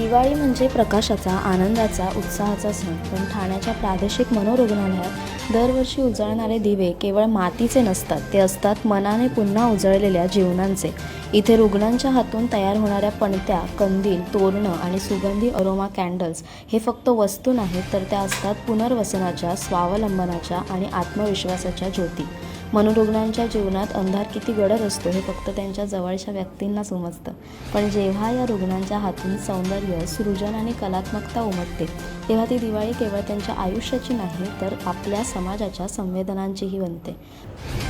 दिवाळी म्हणजे प्रकाशाचा आनंदाचा उत्साहाचा सण. पण ठाण्याच्या प्रादेशिक मनोरुग्णालयात दरवर्षी उजळणारे दिवे केवळ मातीचे नसतात ते असतात मनाने पुन्हा उजळलेल्या जीवनांचे. इथे रुग्णांच्या हातून तयार होणाऱ्या पणत्या कंदील तोरणं आणि सुगंधी अरोमा कॅन्डल्स हे फक्त वस्तू नाहीत तर त्या असतात पुनर्वसनाच्या स्वावलंबनाच्या आणि आत्मविश्वासाच्या ज्योती. मनोरुग्णांच्या जीवनात अंधार किती गडद असतो हे फक्त त्यांच्या जवळच्या व्यक्तींना समजतं. पण जेव्हा या रुग्णांच्या हातून सौंदर्य सृजन आणि कलात्मकता उमटते तेव्हा ती दिवाळी केवळ त्यांच्या आयुष्याची नाही तर आपल्या समाजाच्या संवेदनांचीही बनते.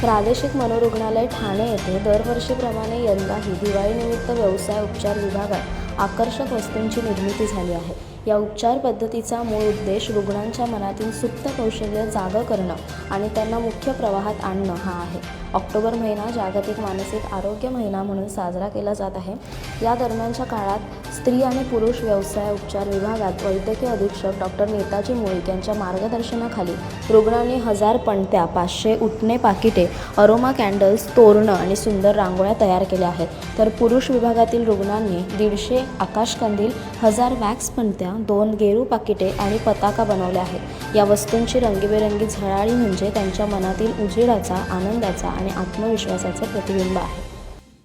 प्रादेशिक मनोरुग्णालय ठाणे येथे दरवर्षीप्रमाणे यंदाही दिवाळीनिमित्त व्यवसाय उपचार विभागात आकर्षक वस्तूंची निर्मिती झाली आहे. या उपचार पद्धतीचा मूळ उद्देश रुग्णांच्या मनातील सुप्त कौशल्य जागं करणं आणि त्यांना मुख्य प्रवाहात आणणं हा आहे. ऑक्टोबर महिना जागतिक मानसिक आरोग्य महिना म्हणून साजरा केला जात आहे. या दरम्यानच्या काळात स्त्री आणि पुरुष व्यवसाय उपचार विभागात वैद्यकीय अधीक्षक डॉक्टर नेताजी मुळीक यांच्या मार्गदर्शनाखाली रुग्णांनी हजार पणत्या पाचशे उठणे पाकिटे अरोमा कॅन्डल्स तोरणं आणि सुंदर रांगोळ्या तयार केल्या आहेत. तर पुरुष विभागातील रुग्णांनी दीडशे आकाशकंदील हजार वॅक्स पणत्या दोन गेरू पाकिटे आणि पताका बनवल्या आहेत. या वस्तूंची रंगीबेरंगी झळाळी म्हणजे त्यांच्या मनातील उजेडाचा आनंदाचा आणि आत्मविश्वासाचे प्रतिबिंब आहे.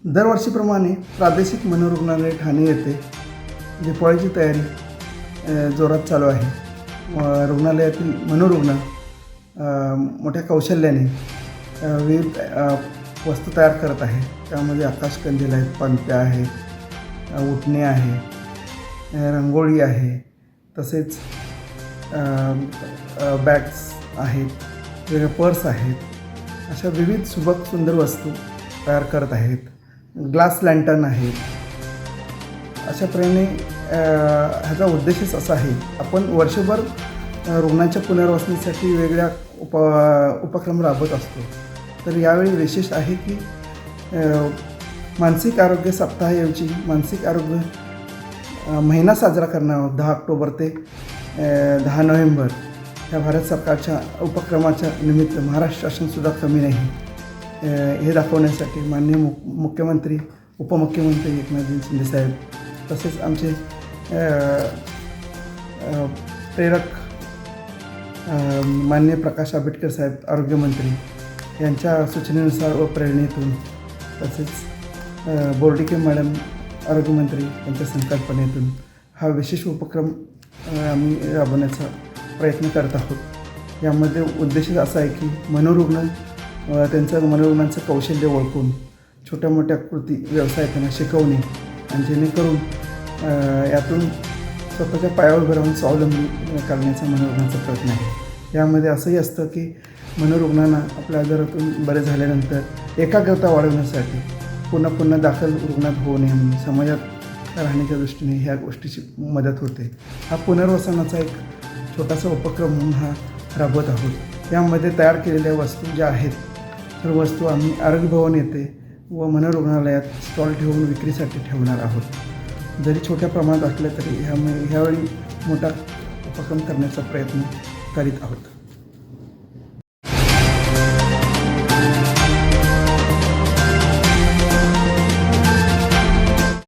दरवर्षीप्रमाणे प्रादेशिक मनोरुग्णालय ठाणे येथे दिपाळीची तयारी जोरात चालू आहे. रुग्णालयातील मनोरुग्ण मोठ्या कौशल्याने विविध वस्तू तयार करत आहे. त्यामध्ये आकाशकंदील आहेत पंत्या आहेत उठणे आहे रंगोळी आहे. तसेच बॅग्स आहेत. वेगळे पर्स आहेत. अशा विविध सुबक सुंदर वस्तू तयार करत आहेत. ग्लास लँटर्न आहेत अशा प्रेरणे ह्याचा उद्देशच असा आहे. आपण वर्षभर रुग्णांच्या पुनर्वसनासाठी वेगळ्या उप उपक्रम राबवत असतो. तर यावेळी विशेष आहे की मानसिक आरोग्य सप्ताहाऐवजी मानसिक आरोग्य महिना साजरा करणार आहोत दहा ऑक्टोबर ते दहा नोव्हेंबर. ह्या भारत सरकारच्या उपक्रमाच्या निमित्त महाराष्ट्र शासनसुद्धा कमी नाही. हे दाखवण्यासाठी माननीय मु मुख्यमंत्री उपमुख्यमंत्री एकनाथजी शिंदेसाहेब तसेच आमचे प्रेरक माननीय प्रकाश आंबेडकर साहेब आरोग्यमंत्री यांच्या सूचनेनुसार व प्रेरणेतून तसेच बोर्डिके मॅडम आरोग्यमंत्री यांच्या संकल्पनेतून हा विशेष उपक्रम आम्ही राबवण्याचा प्रयत्न करत आहोत. यामध्ये उद्देश असा आहे की मनोरुग्ण त्यांचं मनोरुग्णांचं कौशल्य ओळखून छोट्या मोठ्या कृती व्यवसाय त्यांना शिकवणे आणि जेणेकरून यातून स्वतःच्या पायावर उभं राहून स्वावलंबी करण्याचा मनोरुग्णाचा प्रयत्न आहे. यामध्ये असंही असतं की मनोरुग्णांना आपल्या आजारातून बरे झाल्यानंतर एकाग्रता वाढवण्यासाठी पुन्हा पुन्हा दाखल रुग्णात होऊ नये म्हणून समाजात राहण्याच्या दृष्टीने ह्या गोष्टीची मदत होते. हा पुनर्वसनाचा एक छोटासा उपक्रम म्हणून हा राबवत आहोत. यामध्ये तयार केलेल्या वस्तू ज्या आहेत तर वस्तू आम्ही आरोग्य भवन येते व मनोरुग्णालयात स्टॉल ठेवून विक्रीसाठी ठेवणार आहोत. जरी छोट्या प्रमाणात असलं तरी ह्यामुळे ह्यावेळी मोठा उपक्रम करण्याचा प्रयत्न करीत आहोत.